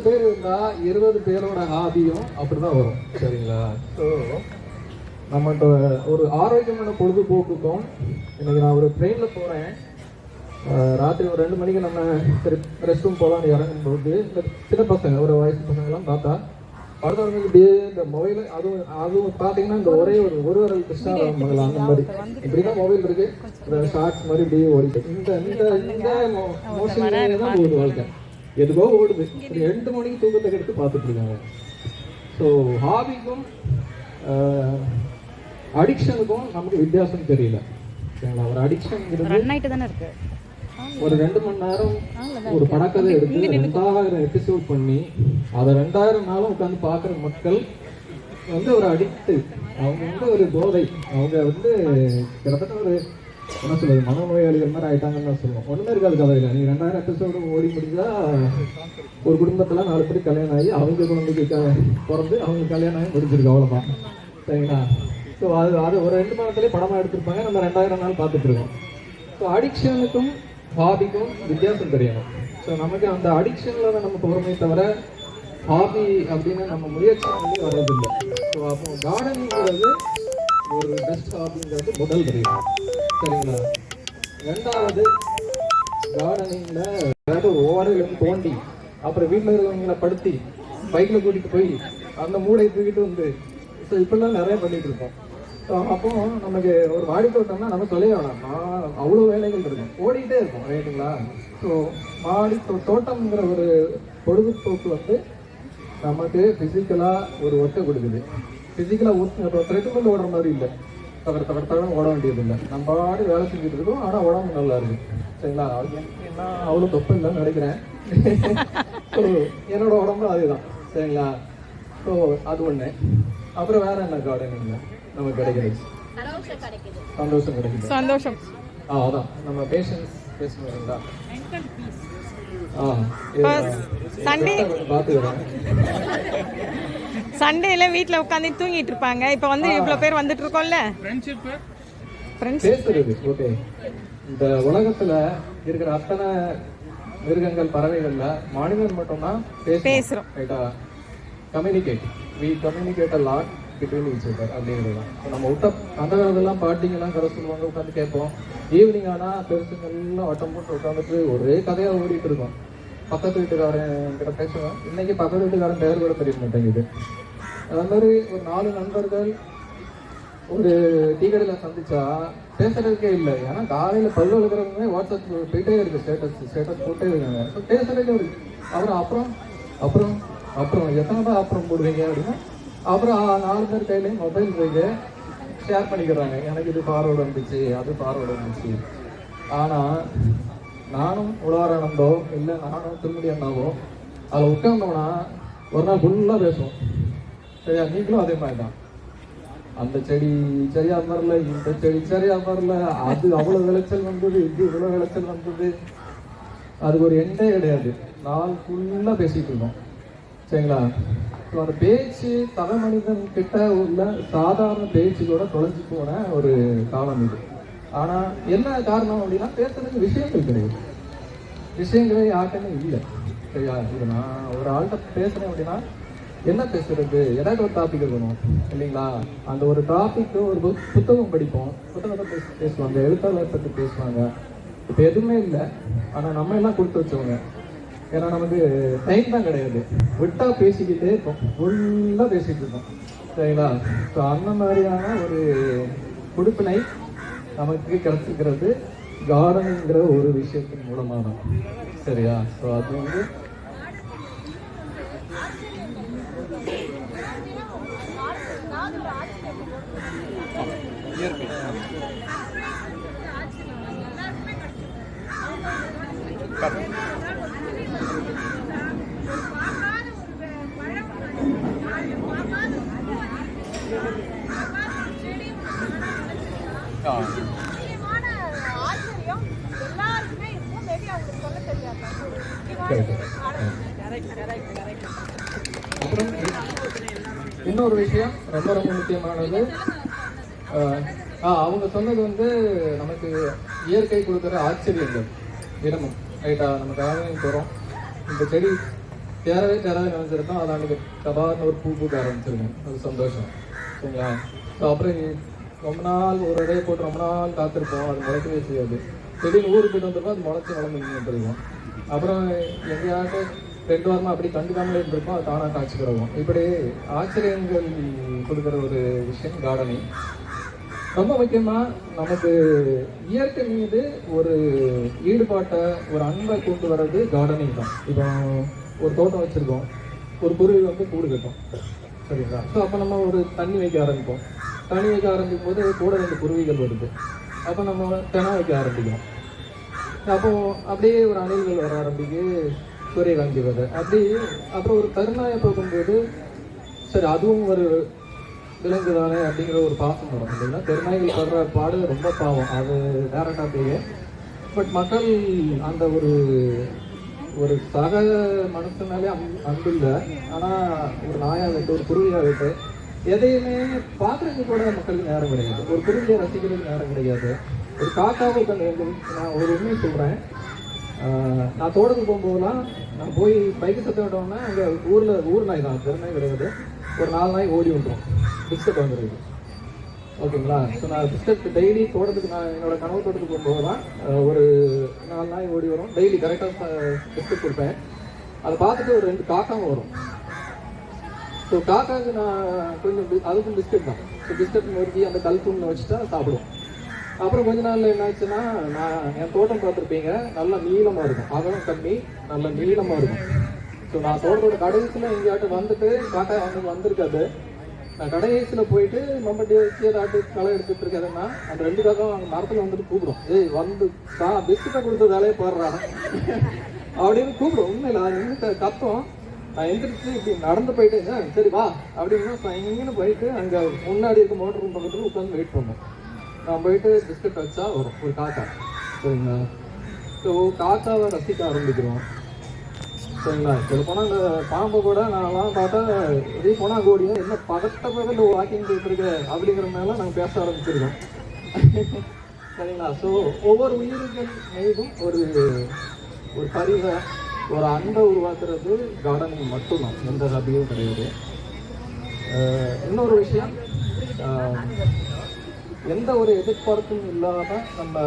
பேர் இருந்தா இருபது பேரோட ஹாபியும் அப்படிதான் வரும். சரிங்களா? ஸோ நம்மகிட்ட ஒரு ஆரோக்கியமான பொழுதுபோக்குக்கும் இன்னைக்கு நான் ஒரு ட்ரெயின்ல போறேன். ஆஹ் ராத்திரி ஒரு ரெண்டு மணிக்கு நம்ம சரி ரெஸ்ட் ரூம் போகலான்னு இறங்கும்போது இந்த சின்ன பசங்க ஒரு வயசு பசங்கெல்லாம் பார்த்தா அடுத்தவங்க இப்படியே இந்த மொபைல் அதுவும் அதுவும் பார்த்தீங்கன்னா இந்த ஒரே ஒரு ஒரு வரல் கிருஷ்ணா மகள் அந்த மாதிரி. இப்படிதான் மொபைல் இருக்கு. இந்த ஷார்ட்ஸ் மாதிரி இப்படியே ஓடிட்டு. இந்த இந்த தான் போகுது வாழ்க்கை. எதுக்கோ ஓடுது. ரெண்டு மணிக்கு தூக்கத்தை எடுத்து பார்த்துட்டு இருக்காங்க. ஸோ ஹாபிக்கும் அடிக்ஷனுக்கும் நமக்கு வித்தியாசம் தெரியல. சரிங்களா? ஒரு இருக்கு. ஒரு ரெண்டு மணி நேரம் ஒரு படக்கதை எடுத்து ரெண்டாயிரம் எபிசோட் பண்ணி அதை ரெண்டாயிரம் நாளும் உட்காந்து பார்க்குற மக்கள் வந்து ஒரு அடிக்ட் அவங்க வந்து ஒரு போதை. அவங்க வந்து கிட்டத்தட்ட ஒரு என்ன சொல்றது? மனநோயாளிகள் மாதிரி ஆயிட்டாங்கன்னு தான் சொல்லுவோம். ஒன்றுமே இருக்காது கதையில். நீ ரெண்டாயிரம் எபிசோடு ஓடி முடிஞ்சா ஒரு குடும்பத்தில் நாலு பேர் கல்யாணம் ஆகி அவங்க குழந்தைக்கு க- பிறந்து அவங்க கல்யாணம் ஆகி முடிஞ்சிருக்கு அவ்வளோதான் சரிங்களா? ஸோ அது அது ஒரு ரெண்டு மாதத்துலேயே படமாக எடுத்திருப்பாங்க. நம்ம ரெண்டாயிரம் நாள் பார்த்துட்டு இருக்கோம். ஸோ அடிக்ஷனுக்கும் ஹாபிக்கும் வித்தியாசம் தெரியணும். ஸோ நமக்கு அந்த அடிக்ஷனில் தான் நம்ம போகிறோமே தவிர ஹாபி அப்படின்னு நம்ம முயற்சி பண்ணி வர்றதில்லை. ஸோ அப்போ கார்டனிங்கிறது ஒரு பெஸ்ட் ஹாபிங்கிறது முதல் தெரியும் சரிங்களா? ரெண்டாவது கார்டனிங்கில் ஏதாவது ஒரு ஓரையிலும் தோண்டி அப்புறம் வீட்டில் இருக்கிறவங்கள படுத்தி பைக்கில் கூட்டிகிட்டு போய் அந்த மூடையை தூக்கிட்டு வந்து ஸோ இப்படிலாம் நிறைய பண்ணிட்டு இருக்கோம். ஸோ அப்போ நமக்கு ஒரு வாடி தோட்டம்னா நம்ம சொல்ல வேணாம். அவ்வளோ வேலைகள் இருக்கும். ஓடிக்கிட்டே இருக்கும் ரைட்டுங்களா? ஸோ மாடி தோட்டம்ங்கிற ஒரு பொழுதுபோக்கு வந்து நமக்கு ஃபிசிக்கலாக ஒரு ஒட்டை கொடுக்குது. ஃபிசிக்கலாக இப்போ த்ரெட்டுமில் ஓடுற மாதிரி இல்லை. தவிர தவிர தவிர ஓட வேண்டியது இல்லை நம்ம பாடி வேலை செஞ்சுட்டு இருக்கோம் ஆனால் உடம்பு நல்லா இருக்கு. சரிங்களா? என்ன அவ்வளோ தப்பு இல்லைன்னு நினைக்கிறேன். ஸோ என்னோட உடம்பு அதுதான். சரிங்களா? ஸோ அது ஒன்று அப்புறம் வேற என்ன கார்டனிங்ல நமக்கு கிடைக்கிறது சந்தோஷம் கிடைக்குது. சந்தோஷம். ஆ அதான். நம்ம பேஷன்ஸ் பேசணுங்களா ஆ பார்த்துக்கிறேன். சண்டேல வீட்ல உட்காந்து தூங்கிட்டு இருப்பாங்க. இப்போ வந்து இவ்வளவு பேர் வந்துட்டு இருக்கோம்ல? ஃப்ரெண்ட்ஸ் பேசுறது ஓகே இந்த உலகத்துல இருக்கிற அத்தனை மிருகங்கள் பறவைகள்ல மனிதன் மட்டும்தான் பேசுறோம். பேசுறோம். ரைட்டா communicate we communicate a lot between each other அப்படிங்கிறது தான். நம்ம விட்ட அந்த காலத்துலாம் பாட்டிங்கெல்லாம் கதை சொல்லுவாங்க உட்காந்து கேட்போம். ஈவினிங் ஆனா பெருசுங்க எல்லாம் வட்டம் போட்டு உட்காந்துட்டு ஒரே கதையா ஓடிட்டு இருக்கும். பக்கத்து வீட்டுக்காரன் கிட்ட பேசுவேன். இன்னைக்கு பக்கத்து வீட்டுக்காரன் பேர் கூட தெரிய மாட்டேங்குது. அது மாதிரி ஒரு நாலு நண்பர்கள் ஒரு டீ கடையில் சந்திச்சா பேசுறதுக்கே இல்லை. ஏன்னா காலையில் பல்லு வளர்க்குறவங்க வாட்ஸ்அப் போயிட்டே இருக்கு. ஸ்டேட்டஸ் ஸ்டேட்டஸ் போட்டே இருக்காங்க. ஸோ பேசுறதுக்கே ஒரு அப்புறம் அப்புறம் அப்புறம் அப்புறம் எத்தனை தான் அப்புறம் போடுவீங்க அப்படின்னா அப்புறம் நாலு பேர் கையிலையும் மொபைல் போயிட்டு ஷேர் பண்ணிக்கிறாங்க. எனக்கு இது ஃபார்வர்டு வந்துச்சு அது ஃபார்வர்டு வந்துச்சு. ஆனால் நானும் உலகானந்தோ இல்லை நானும் திருமுடி அண்ணாவோ அதில் உட்காந்தோம்னா ஒரு நாள் ஃபுல்லாக பேசுவோம். சரியா? நீங்களும் அதே மாதிரி தான். அந்த செடி சரியா வரல இந்த செடி சரியா வரல அது அவ்வளோ விளைச்சல் வந்தது இது இவ்வளோ விளைச்சல் வந்தது. அதுக்கு ஒரு எண்டே கிடையாது. நாள் ஃபுல்லாக பேசிட்டு இருக்கோம் சரிங்களா? ஸோ அந்த பேச்சு தலை மனிதன் கிட்ட உள்ள சாதாரண பேச்சு கூட தொலைஞ்சு போன ஒரு காலம் இது. ஆனா என்ன காரணம் அப்படின்னா பேசுறதுக்கு விஷயங்கள் கிடையாது. விஷயங்களே யார்கிட்டமே இல்லை. சரியா? இது நான் ஒரு ஆள்கிட்ட பேசுறேன் அப்படின்னா என்ன பேசுறது? ஏதாவது ஒரு டாபிக் இருக்கணும் இல்லைங்களா? அந்த ஒரு டாபிக் ஒரு புக்- புத்தகம் படிப்போம். புத்தகத்தை பேச பேசுவாங்க எழுத்தாளர் பற்றி பேசுவாங்க. இப்போ எதுவுமே இல்லை. ஆனால் நம்ம எல்லாம் கொடுத்து வச்சவங்க. ஏன்னா நமக்கு டைம் தான் கிடையாது. விட்டா பேசிக்கிட்டே இருப்போம். ஃபுல்லாக பேசிக்கிட்டு இருக்கோம் சரிங்களா? ஸோ அந்த மாதிரியான ஒரு கொடுப்பினை நமக்கு கிடைச்சிக்கிறது கார்டனிங்கிற ஒரு விஷயத்தின் மூலமாக. தான் சரியா? ஸோ அது வந்து Thank you. அப்புறம் இன்னொரு விஷயம் ரொம்ப ரொம்ப முக்கியமானது. அவங்க சொன்னது வந்து நமக்கு இயற்கை கொடுக்குற ஆச்சரியங்கள். தினமும். ரைட்டா நம்ம காலையும் போகிறோம் இந்த செடி தேரவே தேராது நினைச்சிருக்கோம் அது அன்னைக்கு கபார்னு ஒரு பூ பூக்க ஆரம்பிச்சிருக்கோம் அது சந்தோஷம். சரிங்களா? ஸோ அப்புறம் ரொம்ப நாள் ஒரு இடையை போட்டு ரொம்ப நாள் காத்திருப்போம். அது முளைக்கவே செய்யாது. திடீர்னு ஊருக்கு போயிட்டு வந்திருப்போம் அது முளைச்சி வளர்ந்து நின்றுருக்கும் அப்புறம் எங்கேயாவது ரெண்டு வாரமாக அப்படி கண்டுக்காமலே இருந்திருப்போம். அது தானாக காய்ச்சி கிடக்கும். இப்படி ஆச்சரியங்கள் கொடுக்குற ஒரு விஷயம் கார்டனிங். ரொம்ப முக்கியமாக நமக்கு இயற்கை மீது ஒரு ஈடுபாட்டை ஒரு அன்பை கொண்டு வர்றது கார்டனிங் தான். இப்போ ஒரு தோட்டம் வச்சிருக்கோம். ஒரு குருவி வந்து கூடு கட்டும். சரிங்களா? ஸோ அப்போ நம்ம ஒரு தண்ணி வைக்க ஆரம்பிப்போம். தண்ணி வைக்க ஆரம்பிக்கும் போது கூட ரெண்டு குருவிகள் வருது. அப்போ நம்ம தெனா வைக்க ஆரம்பிக்கும் அப்போது அப்படியே ஒரு அணில்கள் வர ஆரம்பிக்கு சூரியகாந்தி விதை அப்படி அப்புறம் ஒரு கருநாயை பார்க்கும்போது சரி அதுவும் ஒரு விலங்கு தானே அப்படிங்கிற ஒரு பாசம் வரும். இல்லைன்னா தெருநாய்கள் படுற பாடு ரொம்ப பாவம். அது வேற டாபிக் பட் மக்கள் அந்த ஒரு ஒரு சக மனசுனாலே அன்பு அன்பு இல்லை ஆனால் ஒரு நாயாகட்டும் ஒரு குருவியாகட்டும் எதையுமே பார்க்கறதுக்கு கூட மக்களுக்கு நேரம் கிடையாது. ஒரு குருவியை ரசிக்கிறதுக்கு நேரம் கிடையாது. ஒரு காக்காவை கண்டு நான் ஒரு உண்மையை சொல்கிறேன் நான் தோட்டத்துக்கு போகும்போதெல்லாம் நான் போய் பைக்கு சத்த விட்டோம்னா அங்கே ஊரில் ஊர் நாய் தான் தெருநாய் கிடையாது. ஒரு நாலு நாய் ஓடி வந்துடும் பிஸ்கட் வந்துடுது ஓகேங்களா? ஸோ நான் பிஸ்கட் டெய்லி தோட்டத்துக்கு நான் என்னோட கனவு தோட்டத்துக்கு போகும்போதெல்லாம் தான் ஒரு நாலு நாய் ஓடி வரும். டெய்லி கரெக்டாக பிஸ்கட் கொடுப்பேன். அதை பார்த்துட்டு ஒரு ரெண்டு காக்காவும் வரும். ஸோ காக்காவுக்கு நான் கொஞ்சம் அதுக்கும் பிஸ்கட் தான். ஸோ பிஸ்கட் நொறுக்கி அந்த கல் தூண்ல வச்சுட்டா சாப்பிடும் அப்புறம் கொஞ்ச நாளில் என்ன ஆச்சுன்னா நான் என் தோட்டம் பார்த்துருப்பீங்க. நல்லா நீளமாக இருக்கும். அகலம் கம்மி நல்லா நீளமாக இருக்கும். ஸோ நான் தோட்டத்தோட கடைசியில் எங்கேயாட்டும் வந்துட்டு காக்கா வந்து வந்திருக்காது. நான் கடைசியில் போயிட்டு மம்பட்டி வச்சு ஏதாட்டு களை எடுத்துட்டு இருக்காதுன்னா அந்த ரெண்டு காக்கம் அந்த மரத்தில் வந்துட்டு கூப்பிடும். ஏய் வந்து தான் பிஸ்கட்டை கொடுத்த வேலையை போடுறான் அப்படின்னு கூப்பிடும். உண்மையில அது நின்று கத்தம். நான் எந்திரிச்சு இப்படி நடந்து போயிட்டேன் சரி வா அப்படின்னு இங்கன்னு போயிட்டு அங்கே முன்னாடி இருக்க மோட்டர் ரூம் பக்கத்தில் உட்காந்து வெயிட் பண்ணோம் நான் போயிட்டு பிஸ்கட் வச்சா வரும் ஒரு காக்கா. சரிங்களா? ஸோ காக்காவை ரசிக்க ஆரம்பிக்கிறோம். சரிங்களா? சொல்ல போனால் அந்த பாம்பை கூட நான்லாம் பார்த்தா இதே போனால் கோடியும் என்ன பதட்ட பதட்ட வாக்கிங் போயிட்டு இருக்க அப்படிங்கிற மேலே நாங்கள் பேச ஆரம்பிச்சிருக்கோம். சரிங்களா? ஸோ ஒவ்வொரு உயிர்கள் மீதும் ஒரு ஒரு பரிவை ஒரு அன்பை உருவாக்குறது கார்டனிங் மட்டும்தான். எந்த ஹாபியும் கிடையாது. இன்னொரு விஷயம் எந்த ஒரு எதிர்பார்ப்பும் இல்லாத நம்ம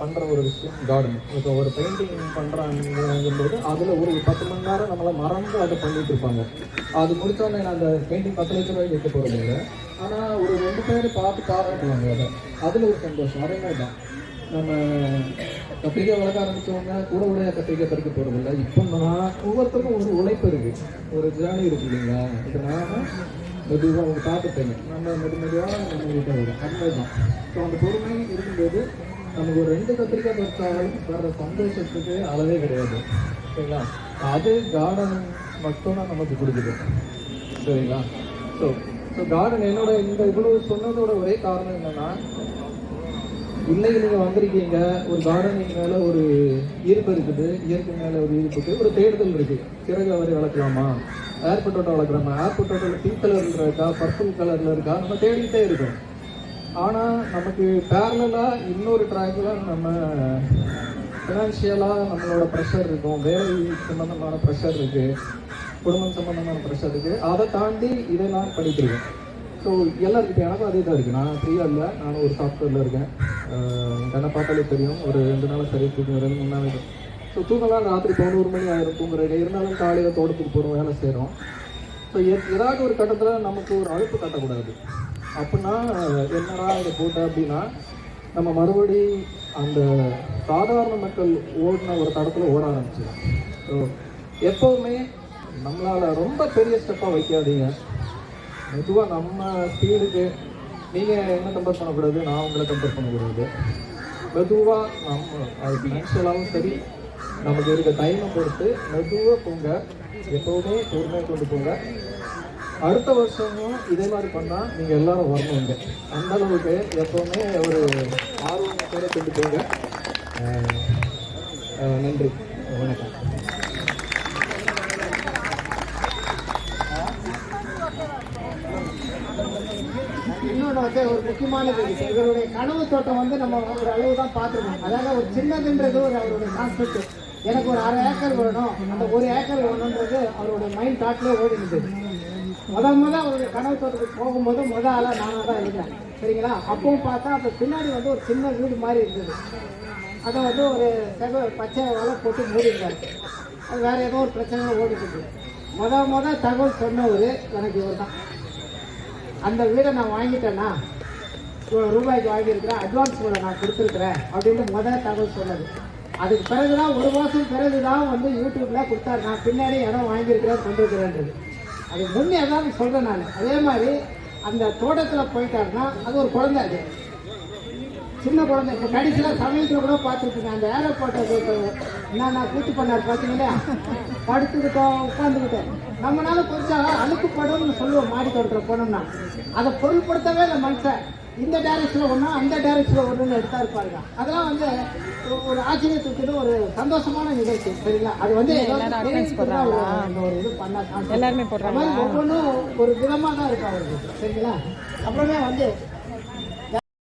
பண்ணுற ஒரு விஷயம் கார்டன் இப்போ ஒரு பெயிண்டிங் பண்றாங்கும்போது அதில் ஒரு பத்து மணி நேரம் நம்மளை மறந்து அதை பண்ணிட்டு இருப்பாங்க. அது முடித்தோடனே நான் அந்த பெயிண்டிங் பத்து லட்ச ரூபாய் வைக்க போகிறது இல்லை. ஆனால் ஒரு ரெண்டு பேர் பார்த்து பாராட்டுவாங்க அதை. அதில் ஒரு சந்தோஷம். அதே மாதிரி தான் நம்ம கத்திரிக்காய் வளர்க்க ஆரம்பிச்சவங்க கூட உடைய கத்திரிக்காய் பறிக்க போகிறதில்ல இல்லை. இப்போ நான் ஒவ்வொருத்தருக்கும் ஒரு உழைப்பு இருக்குது ஒரு ஜேர்னி இருக்கு இல்லைங்களா? இப்போ நான் மெதுவாக அவங்க பார்த்துட்டேங்க நம்ம மெது மெதுவாக நம்ம கிட்ட வரும். அந்த தான் ஸோ அந்த பொறுமை இருக்கும்போது நமக்கு ஒரு ரெண்டு கத்திரிக்காய் பறிச்சாலும் வர்ற சந்தோஷத்துக்கு அளவே கிடையாது. சரிங்களா? அது கார்டன் மட்டும்தான் நமக்கு கொடுக்குது. சரிங்களா? ஸோ ஸோ கார்டன் என்னோட இந்த இவ்வளவு சொன்னதோட ஒரே காரணம் என்னென்னா இன்னைக்கு நீங்கள் வந்திருக்கீங்க. ஒரு கார்டனிங் மேலே ஒரு ஈர்ப்பு இருக்குது. இயற்கை மேலே ஒரு ஈர்ப்பு இருக்குது. ஒரு தேடுதல் இருக்குது. சிறகு அவரை வளர்க்கலாமா? ஏர் பொட்டோட்டோ வளர்க்கலாமா? ஏர் பொட்டோட்டோல பிங்க் கலர்ல இருக்கா? பர்பிள் கலரில் இருக்கா? நம்ம தேடிக்கிட்டே இருக்கோம். ஆனால் நமக்கு பேரலாக இன்னொரு ட்ராக்கில் நம்ம ஃபினான்ஷியலாக நம்மளோட ப்ரெஷர் இருக்கும். வேலை சம்மந்தமான ப்ரெஷர் இருக்குது குடும்பம் சம்மந்தமான ப்ரெஷர் இருக்குது அதை தாண்டி இதை நான் படிக்கிறேன். ஸோ எல்லாருக்கிட்ட எனக்கும் அதே தான் இருக்குது நான் ஃப்ரீயாக இல்லை. நானும் ஒரு சாஃப்ட்வேரில் இருக்கேன். ஆஹ் என்ன பார்த்தாலே தெரியும். ஒரு ரெண்டு நாள் சரி தூக்கம் ரெண்டு மூணு நாள் ஸோ தூங்கலாம். ராத்திரி பதினோரு மணி ஆயிரம். தூங்குறேன் இருந்தாலும் காலையில் தோட்டத்துக்கு போகிறோம் வேலை செய்கிறோம் ஸோ ஏதாவது ஒரு கட்டத்தில் நமக்கு ஒரு அழுப்பு கட்டக்கூடாது. அப்படின்னா என்னடா இதை போட்ட அப்படின்னா நம்ம மறுபடி அந்த சாதாரண மக்கள் ஓடின ஒரு தடத்தில் ஓட ஆரம்பிச்சிடும் ஸோ எப்போவுமே நம்மளால் ரொம்ப பெரிய ஸ்டெப்பாக வைக்காதீங்க. மெதுவாக நம்ம ஸ்பீடுக்கு நீங்கள் என்ன கம்பேர் பண்ணக்கூடாது நான் உங்களை கம்பேர் பண்ணக்கூடாது. மெதுவாக நம்ம அது ஃபினான்ஷியலாகவும் சரி நமக்கு இருக்க டைமை பொறுத்து மெதுவாக போங்க. எப்போவுமே பொறுமையாக கொண்டு போங்க. அடுத்த வருஷமும் இதே மாதிரி பண்ணால் நீங்கள் எல்லோரும் வரணும் அந்தளவுக்கு அந்த அளவுக்கு எப்போவுமே ஒரு ஆர்வத்தோடு கொண்டு போங்க. நன்றி. வணக்கம். வந்து ஒரு முக்கியமானது இருக்கு இவருடைய கனவு தோட்டம் வந்து நம்ம ஒரு அளவு தான் பார்த்துருக்கோம். அதாவது ஒரு சின்னதுன்றது ஒரு அவருடைய கான்செப்ட் எனக்கு ஒரு அரை ஏக்கர் வேணும். அந்த ஒரு ஏக்கர் வேணுன்றது அவருடைய மைண்ட் தாட்லேயே ஓடி இருந்தது முத முத அவருடைய கனவு தோட்டத்துக்கு போகும்போது முத ஆளாக நானாக தான் இருந்தேன் சரிங்களா? அப்பவும் பார்த்தா அப்போ பின்னாடி வந்து ஒரு சின்ன வீடு மாதிரி இருந்தது. அதை வந்து ஒரு செக பச்சை வலை போட்டு மூடிருந்தார் அது வேறு ஏதோ ஒரு பிரச்சனை ஓடிட்டு இருக்கு. முத முத தகவல் சொன்னவர் எனக்கு இவர் தான் அந்த வீடை நான் வாங்கிட்டேன்னா இவ்வளோ ரூபாய்க்கு வாங்கியிருக்கிறேன் அட்வான்ஸ் கூட நான் கொடுத்துருக்குறேன் அப்படின்னு முதல் தகவல் சொன்னது. அதுக்கு பிறகு தான் ஒரு மாதம் பிறகு தான் வந்து யூடியூப்பில் கொடுத்தாரு. நான் பின்னாடி இடம் வாங்கியிருக்கிறேன் கொண்டிருக்கிறேன்றது. அது முன்னே தான் சொல்கிறேன் நான். அதே மாதிரி அந்த தோட்டத்தில் போயிட்டாருன்னா அது ஒரு குழந்தை அது. சின்ன குழந்தை இப்போ கடைசியில் சமயத்தில் கூட பார்த்துருப்பீங்க அந்த ஏரோப்போர்ட்டை என்னென்ன கூத்து பண்ணார் பார்த்தீங்களா படுத்துக்கிட்டோம் உட்காந்துக்கிட்டோம் நம்மளால கொஞ்சம் அழுக்கு படும்னு சொல்லுவோம் மாடி தோட்டத்தில் போனோம்னா. அதை பொருட்படுத்தவே இல்லை மனுஷன். இந்த டைரக்ஷனில் ஒன்றா அந்த டைரக்ஷனில் ஒன்றுன்னு எடுத்தா இருப்பாருங்க அதெல்லாம் வந்து ஒரு- ஆச்சரியத்துக்கு ஒரு சந்தோஷமான நிகழ்ச்சி சரிங்களா? அது வந்து ஒரு- அந்த ஒரு இது பண்ணா எல்லாருமே ஒவ்வொன்றும் ஒரு விதமாக தான் இருக்கும் அவருக்கு சரிங்களா? அப்புறமே வந்து